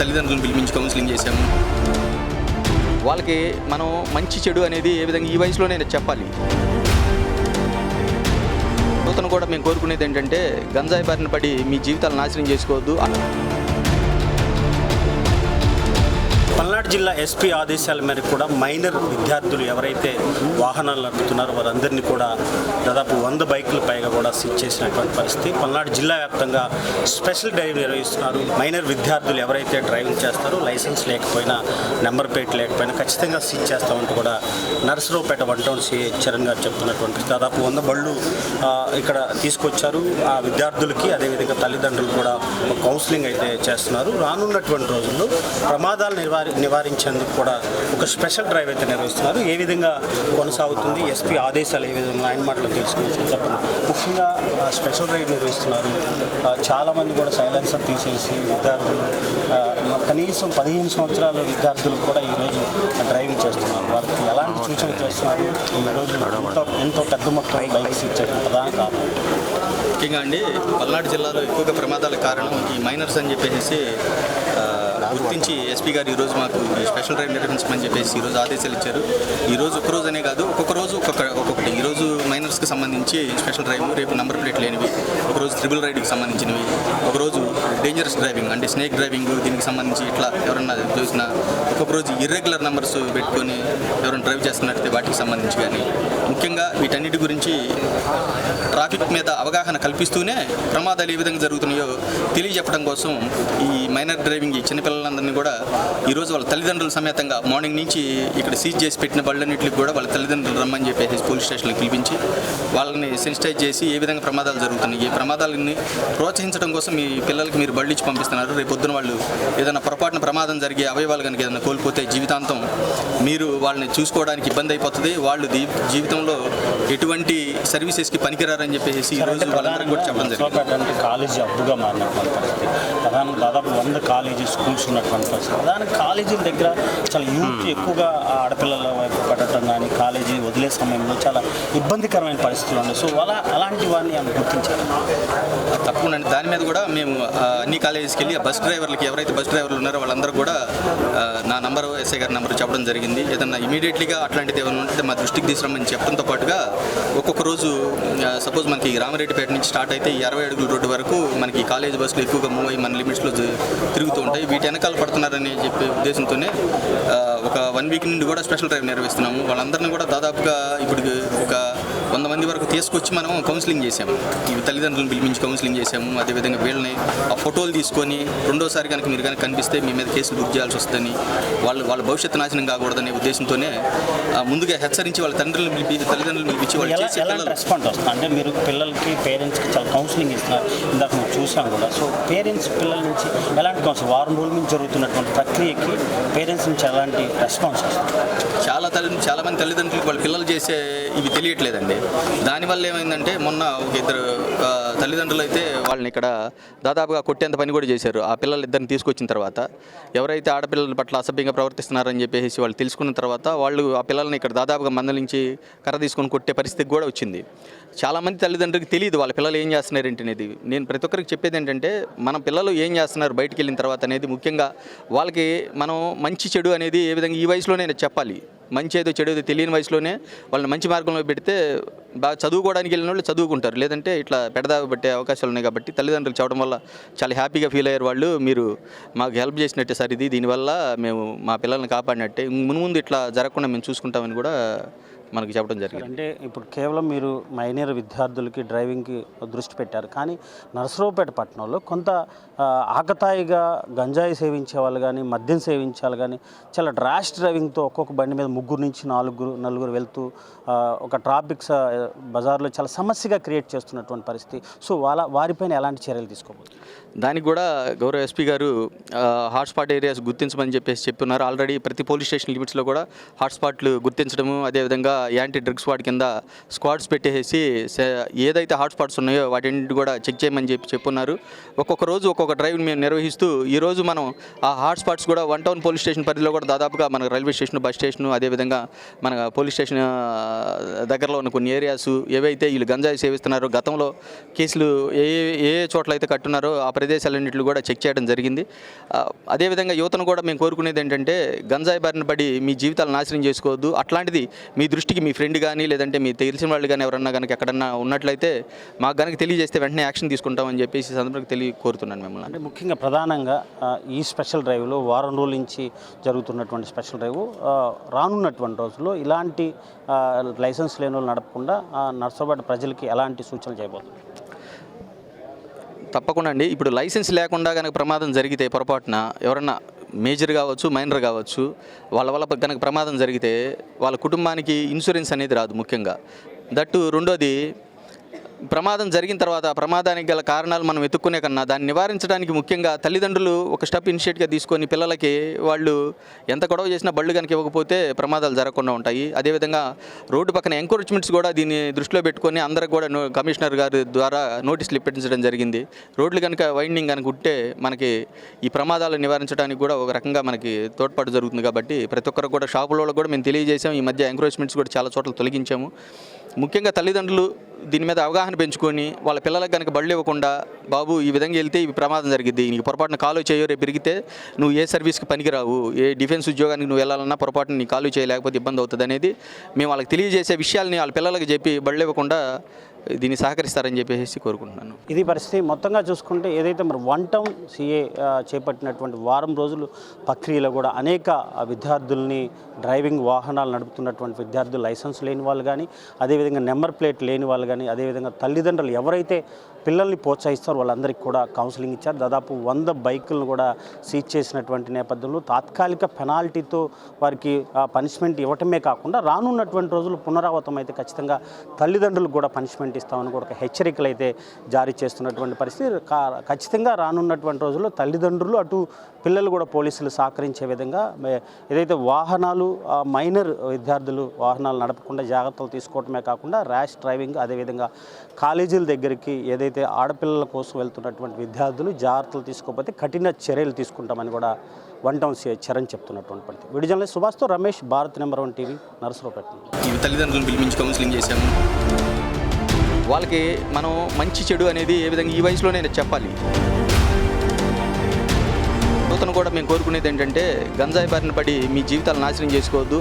తల్లిదండ్రులను పిలిపించి కౌన్సిలింగ్ చేశాము. వాళ్ళకి మనం మంచి చెడు అనేది ఏ విధంగా ఈ వయసులోనే చెప్పాలి. నూతన కూడా మేము కోరుకునేది ఏంటంటే గంజాయి బారిన పడి మీ జీవితాలు నాశనం చేసుకోవద్దు అన్నారు జిల్లా ఎస్పీ ఆదేశాల మేరకు కూడా మైనర్ విద్యార్థులు ఎవరైతే వాహనాలు నడుపుతున్నారో వారందరినీ కూడా దాదాపు వంద బైకుల పైగా కూడా సీజ్ చేసినటువంటి పరిస్థితి. పల్నాడు జిల్లా వ్యాప్తంగా స్పెషల్ డ్రైవ్ నిర్వహిస్తున్నారు. మైనర్ విద్యార్థులు ఎవరైతే డ్రైవింగ్ చేస్తారో లైసెన్స్ లేకపోయినా నెంబర్ ప్లేట్ లేకపోయినా ఖచ్చితంగా సీజ్ చేస్తామంటూ కూడా Narasaraopet one town CI Charan గారు చెప్తున్నటువంటి దాదాపు వంద బళ్ళు ఇక్కడ తీసుకొచ్చారు. ఆ విద్యార్థులకి అదేవిధంగా తల్లిదండ్రులు కూడా కౌన్సిలింగ్ అయితే చేస్తున్నారు. రానున్నటువంటి రోజుల్లో ప్రమాదాలు నివారి నివారించేందుకు కూడా ఒక స్పెషల్ డ్రైవ్ అయితే నిర్వహిస్తున్నారు. ఏ విధంగా కొనసాగుతుంది? ఎస్పీ ఆదేశాలు ఏ విధంగా? ఆయన మాటలు తెలుసుకోవచ్చు చెప్పండి ముఖ్యంగా ఆ, స్పెషల్ డ్రైవ్ నిర్వహిస్తున్నారు. చాలామంది కూడా సైలెన్సర్ తీసేసి విద్యార్థులు కనీసం పదిహేను సంవత్సరాల విద్యార్థులు కూడా ఈరోజు డ్రైవింగ్ చేస్తున్నారు. వారికి ఎలాంటి సూచనలు చేస్తున్నారు? ఈరోజు ఎంతో ఎంతో పెద్ద మొత్తం బైక్స్ ఇచ్చారు. ప్రధాన కారణం. ముఖ్యంగా అండి పల్నాడు జిల్లాలో ఎక్కువగా ప్రమాదాలకు కారణం ఈ మైనర్స్ అని చెప్పేసి గుర్తించి ఎస్పీ గారు ఈరోజు మాకు స్పెషల్ డ్రైవ్ నిర్వహించమని చెప్పేసి ఈరోజు ఆదేశాలు ఇచ్చారు. ఈరోజు ఒక్కరోజు అనే కాదు ఒక్కొక్క రోజు ఒక్కొక్క ఒక్కొక్కటి. ఈరోజు మైనర్స్కి సంబంధించి స్పెషల్ డ్రైవ్ రేపు నంబర్ ప్లేట్ లేనివి ఒకరోజు ట్రిపుల్ రైడ్కి సంబంధించినవి ఒకరోజు డేంజరస్ డ్రైవింగ్ అంటే స్నేక్ డ్రైవింగ్ దీనికి సంబంధించి ఇట్లా ఎవరన్నా చూసినా ఒక్కొక్క రోజు ఇర్రెగ్యులర్ నెంబర్స్ పెట్టుకొని ఎవరైనా డ్రైవ్ చేస్తున్నట్లయితే వాటికి సంబంధించి కానీ ముఖ్యంగా వీటన్నిటి గురించి ట్రాఫిక్ మీద అవగాహన కల్పిస్తూనే ప్రమాదాలు ఏ విధంగా జరుగుతున్నాయో తెలియజెప్పడం కోసం ఈ మైనర్ డ్రైవింగ్ ఈ చిన్నపిల్లలందరినీ కూడా ఈరోజు వాళ్ళ తల్లిదండ్రుల సమేతంగా మార్నింగ్ నుంచి ఇక్కడ సీజ్ చేసి పెట్టిన బళ్ళన్నింటికి కూడా వాళ్ళ తల్లిదండ్రులు రమ్మని చెప్పేసి పోలీస్ స్టేషన్కి పిలిపించి వాళ్ళని సెన్సిటైజ్ చేసి ఏ విధంగా ప్రమాదాలు జరుగుతున్నాయి ఈ ప్రమాదాలని ప్రోత్సహించడం కోసం మీ పిల్లలకి మీరు బళ్ళు ఇచ్చి పంపిస్తున్నారు. రేపు పొద్దున వాళ్ళు ఏదైనా పొరపాటున ప్రమాదం జరిగి అవయవాలు కనుక ఏదైనా కోల్పోతే జీవితాంతం మీరు వాళ్ళని చూసుకోవడానికి ఇబ్బంది అయిపోతుంది. వాళ్ళు జీవితంలో ఎటువంటి సర్వీసెస్కి పనికిరారని చెప్పేసి ఈరోజు వాళ్ళందరికీ కూడా చెప్పడం జరిగింది. కాలేజీ మారినటువంటి పరిస్థితి. ప్రధాన దాదాపు వంద కాలేజీ స్కూల్స్ ఉన్నటువంటి పరిస్థితి ప్రధాన కాలేజీల దగ్గర చాలా యూత్ ఎక్కువగా ఆ ఆడపిల్లల వైపు పడటం కానీ కాలేజీ వదిలే సమయంలో చాలా ఇబ్బందికరమైన పరిస్థితులు ఉన్నాయి. సో అలా అలాంటి వారిని ఆమె గుర్తించారు? తప్పకుండా దాని మీద కూడా మేము అన్ని కాలేజెస్కి వెళ్ళి బస్ డ్రైవర్లకి ఎవరైతే బస్ డ్రైవర్లు ఉన్నారో వాళ్ళందరూ కూడా నా నంబర్ ఎస్ఐ గారి నెంబర్ చెప్పడం జరిగింది. ఏదన్నా ఇమీడియట్లీగా అట్లాంటిది ఏమైనా ఉంటే మా దృష్టికి తీసుకురమ్మని చెప్పడంతో పాటుగా ఒక్కొక్క రోజు సపోజ్ మనకి రామరెడ్డిపేట నుంచి స్టార్ట్ అయితే ఈ అరవై అడుగుల రోడ్డు వరకు మనకి కాలేజ్ బస్సులు ఎక్కువగా మూవ్ అయ్యి మన లిమిట్స్లో తిరుగుతూ ఉంటాయి. వీటి వెనకాల పడుతున్నారని చెప్పే ఉద్దేశంతోనే ఒక వన్ వీక్ నుండి కూడా స్పెషల్ డ్రైవ్ నిర్వహిస్తున్నాము. వాళ్ళందరినీ కూడా దాదాపుగా ఇప్పుడు ఒక వంద మంది వరకు తీసుకొచ్చి మనం కౌన్సిలింగ్ చేసాము ఈ తల్లిదండ్రులను పిలిపించి కౌన్సిలింగ్ చేసాము అదేవిధంగా వీళ్ళని ఆ ఫోటోలు తీసుకొని రెండోసారి కనుక మీరు కనుక కనిపిస్తే మీ మీద కేసులు బుక్ చేయాల్సి వస్తుందని వాళ్ళు వాళ్ళ భవిష్యత్తు నాశనం కాకూడదనే ఉద్దేశంతోనే ముందుగా హెచ్చరించి వాళ్ళ తండ్రులను పిలిపి తల్లిదండ్రులను పిలిపించి వాళ్ళు చేసే వస్తుంది? అంటే మీరు పిల్లలకి పేరెంట్స్కి చాలా కౌన్సిలింగ్ ఇస్తున్నారు. ఇందాక మేము చూసాం కూడా. సో పేరెంట్స్ పిల్లల నుంచి ఎలాంటి కౌన్సిలింగ్ వారం రోజుల నుంచి జరుగుతున్నటువంటి ప్రక్రియకి పేరెంట్స్ నుంచి ఎలాంటి రెస్పాన్స్ వస్తుంది? చాలా తల్లి చాలా మంది తల్లిదండ్రులకు వాళ్ళ పిల్లలు చేసే ఇవి తెలియట్లేదండి. దానివల్ల ఏమైందంటే మొన్న ఒక ఇద్దరు తల్లిదండ్రులు అయితే వాళ్ళని ఇక్కడ దాదాపుగా కొట్టేంత పని కూడా చేశారు. ఆ పిల్లలు ఇద్దరిని తీసుకొచ్చిన తర్వాత ఎవరైతే ఆడపిల్లల పట్ల అసభ్యంగా ప్రవర్తిస్తున్నారని చెప్పేసి వాళ్ళు తెలుసుకున్న తర్వాత వాళ్ళు ఆ పిల్లల్ని ఇక్కడ దాదాపుగా మందలించి కర్ర తీసుకొని కొట్టే పరిస్థితి కూడా వచ్చింది. చాలామంది తల్లిదండ్రులకు తెలియదు వాళ్ళ పిల్లలు ఏం చేస్తున్నారు ఏంటి అనేది. నేను ప్రతి ఒక్కరికి చెప్పేది ఏంటంటే మన పిల్లలు ఏం చేస్తున్నారు బయటికి వెళ్ళిన తర్వాత అనేది ముఖ్యంగా వాళ్ళకి మనం మంచి చెడు అనేది ఏ విధంగా ఈ వయసులోనే చెప్పాలి. మంచి ఏదో చెడు ఏదో తెలియని వయసులోనే వాళ్ళని మంచి మార్గంలో పెడితే బాగా చదువుకోవడానికి వెళ్ళిన వాళ్ళు చదువుకుంటారు. లేదంటే ఇట్లా పెడదా పట్టే అవకాశాలు ఉన్నాయి కాబట్టి తల్లిదండ్రులు చెప్పడం వల్ల చాలా హ్యాపీగా ఫీల్ అయ్యారు వాళ్ళు. మీరు మాకు హెల్ప్ చేసినట్టే సార్ ఇది. దీనివల్ల మేము మా పిల్లల్ని కాపాడినట్టే. మును ముందు ఇట్లా జరగకుండా మేము చూసుకుంటామని కూడా మనకి చెప్పడం జరిగింది. అంటే ఇప్పుడు కేవలం మీరు మైనర్ విద్యార్థులకి డ్రైవింగ్కి దృష్టి పెట్టారు. కానీ నరసరావుపేట పట్టణంలో కొంత ఆకతాయిగా గంజాయి సేవించే వాళ్ళు కానీ మద్యం సేవించే వాళ్ళు కానీ చాలా ర్యాష్ డ్రైవింగ్తో ఒక్కొక్క బండి మీద ముగ్గురు నుంచి నాలుగురు నలుగురు వెళ్తూ ఒక ట్రాఫిక్ బజార్లో చాలా సమస్యగా క్రియేట్ చేస్తున్నటువంటి పరిస్థితి. సో వాళ్ళ వారిపైన ఎలాంటి చర్యలు తీసుకోబోతుంది దానికి కూడా గౌరవ ఎస్పీ గారు హాట్స్పాట్ ఏరియాస్ గుర్తించమని చెప్పేసి చెప్తున్నారు ఆల్రెడీ ప్రతి పోలీస్ స్టేషన్ లిమిట్స్లో కూడా హాట్స్పాట్లు గుర్తించడము అదేవిధంగా యాంటీ డ్రగ్స్ వాడి కింద స్క్వాడ్స్ పెట్టేసి సే- ఏదైతే హాట్స్పాట్స్ ఉన్నాయో వాటిని కూడా చెక్ చేయమని చెప్పి చెప్పున్నారు. ఒక్కొక్క రోజు ఒక్కొక్క డ్రైవ్ మేము నిర్వహిస్తూ ఈ రోజు మనం ఆ హాట్స్పాట్స్ కూడా వన్ టౌన్ పోలీస్ స్టేషన్ పరిధిలో కూడా దాదాపుగా మన రైల్వే స్టేషన్ బస్ స్టేషన్ అదేవిధంగా మన పోలీస్ స్టేషన్ దగ్గరలో ఉన్న కొన్ని ఏరియాస్ ఏవైతే వీళ్ళు గంజాయి సేవిస్తున్నారో గతంలో కేసులు ఏ ఏ చోట్ల అయితే కట్టున్నారో ఆ ప్రదేశాలన్నింటిలో కూడా చెక్ చేయడం జరిగింది. అదేవిధంగా యువతను కూడా మేము కోరుకునేది ఏంటంటే గంజాయి బారిన పడి మీ జీవితాలు నాశనం చేసుకోవద్దు. అట్లాంటిది మీ దృష్టి దృష్టికి మీ ఫ్రెండ్ కానీ లేదంటే మీ తెలిసిన వాళ్ళు కానీ ఎవరన్నా కనుక ఎక్కడన్నా ఉన్నట్లయితే మాకు కనుక తెలియజేస్తే వెంటనే యాక్షన్ తీసుకుంటామని చెప్పేసి సందర్భంగా తెలియ కోరుతున్నాను మిమ్మల్ని అంటే ముఖ్యంగా ప్రధానంగా ఈ స్పెషల్ డ్రైవ్లో వారం రోజుల నుంచి జరుగుతున్నటువంటి స్పెషల్ డ్రైవ్ రానున్నటువంటి రోజుల్లో ఇలాంటి లైసెన్స్ లేని వాళ్ళు నడపకుండా ఆ, నర్సరాబాద్ ప్రజలకి ఎలాంటి సూచనలు చేయబోతుంది తప్పకుండా అండి. ఇప్పుడు లైసెన్స్ లేకుండా కనుక ప్రమాదం జరిగితే పొరపాటున ఎవరన్నా మేజర్ కావచ్చు మైనర్ కావచ్చు వాళ్ళ వల్ల కనుక ప్రమాదం జరిగితే వాళ్ళ కుటుంబానికి ఇన్సూరెన్స్ అనేది రాదు ముఖ్యంగా. దట్టు రెండోది ప్రమాదం జరిగిన తర్వాత ఆ ప్రమాదానికి గల కారణాలు మనం వెతుక్కునే కన్నా దాన్ని నివారించడానికి ముఖ్యంగా తల్లిదండ్రులు ఒక స్టెప్ ఇనిషియేట్గా తీసుకొని పిల్లలకి వాళ్ళు ఎంత గొడవ చేసినా బళ్ళు కనుక ఇవ్వకపోతే ప్రమాదాలు జరగకుండా ఉంటాయి. అదేవిధంగా రోడ్డు పక్కన ఎంకరేజ్మెంట్స్ కూడా దీన్ని దృష్టిలో పెట్టుకొని అందరికి కూడా కమిషనర్ గారి ద్వారా నోటీసులు ఇప్పించడం జరిగింది. రోడ్లు కనుక వైండింగ్ కనుక ఉంటే మనకి ఈ ప్రమాదాలు నివారించడానికి కూడా ఒక రకంగా మనకి తోడ్పాటు జరుగుతుంది కాబట్టి ప్రతి ఒక్కరు కూడా షాపులలో కూడా మేము తెలియజేసాం ఈ మధ్య ఎంకరేజ్మెంట్స్ కూడా చాలా చోట్ల తొలగించాము. ముఖ్యంగా తల్లిదండ్రులు దీని మీద అవగాహన పెంచుకొని వాళ్ళ పిల్లలకు కనుక బళ్ళు ఇవ్వకుండా బాబు ఈ విధంగా వెళ్తే ఈ ప్రమాదం జరిగింది నీకు పొరపాటున కాలు చేయో రేపు పెరిగితే నువ్వు ఏ సర్వీస్కి పనికిరావు ఏ డిఫెన్స్ ఉద్యోగానికి నువ్వు వెళ్ళాలన్నా పొరపాటున నీ కాలు చేయలేకపోతే ఇబ్బంది అవుతుంది అనేది మేము వాళ్ళకి తెలియజేసే విషయాల్ని వాళ్ళ పిల్లలకు చెప్పి బళ్ళు ఇవ్వకుండా దీన్ని సహకరిస్తారని చెప్పేసి కోరుకుంటున్నాను. ఇది పరిస్థితి మొత్తంగా చూసుకుంటే ఏదైతే మరి వన్ టౌన్ సిఏ చేపట్టినటువంటి వారం రోజులు ప్రక్రియలో కూడా అనేక విద్యార్థుల్ని డ్రైవింగ్ వాహనాలు నడుపుతున్నటువంటి విద్యార్థులు లైసెన్స్ లేని వాళ్ళు కానీ అదేవిధంగా నెంబర్ ప్లేట్ లేని వాళ్ళు కానీ అదేవిధంగా తల్లిదండ్రులు ఎవరైతే పిల్లల్ని ప్రోత్సహిస్తారో వాళ్ళందరికీ కూడా కౌన్సిలింగ్ ఇచ్చారు. దాదాపు వంద బైకులను కూడా సీజ్ చేసినటువంటి నేపథ్యంలో తాత్కాలిక పెనాల్టీతో వారికి పనిష్మెంట్ ఇవ్వటమే కాకుండా రానున్నటువంటి రోజులు పునరావృతం అయితే ఖచ్చితంగా తల్లిదండ్రులకు కూడా పనిష్మెంట్ పాటిస్తామని కూడా ఒక హెచ్చరికలు అయితే జారీ చేస్తున్నటువంటి పరిస్థితి. కా- ఖచ్చితంగా రానున్నటువంటి రోజుల్లో తల్లిదండ్రులు అటు పిల్లలు కూడా పోలీసులు సహకరించే విధంగా ఏదైతే వాహనాలు మైనర్ విద్యార్థులు వాహనాలు నడపకుండా జాగ్రత్తలు తీసుకోవటమే కాకుండా ర్యాష్ డ్రైవింగ్ అదేవిధంగా కాలేజీల దగ్గరికి ఏదైతే ఆడపిల్లల కోసం వెళ్తున్నటువంటి విద్యార్థులు జాగ్రత్తలు తీసుకోకపోతే కఠిన చర్యలు తీసుకుంటామని కూడా వన్ టౌన్ సిఐ చరణ్ చెప్తున్నటువంటి పరిస్థితి. Video journalist సుభాష్తో Ramesh Bharat number one TV నర్సులో నుండి. తల్లిదండ్రులు పిలిపించి కౌన్సిలింగ్ చేశాము. వాళ్ళకి మనం మంచి చెడు అనేది ఏ విధంగా ఈ వయసులోనే చెప్పాలి. నూతన కూడా మేము కోరుకునేది ఏంటంటే గంజాయి బారిన పడి మీ జీవితాలు నాశనం చేసుకోవద్దు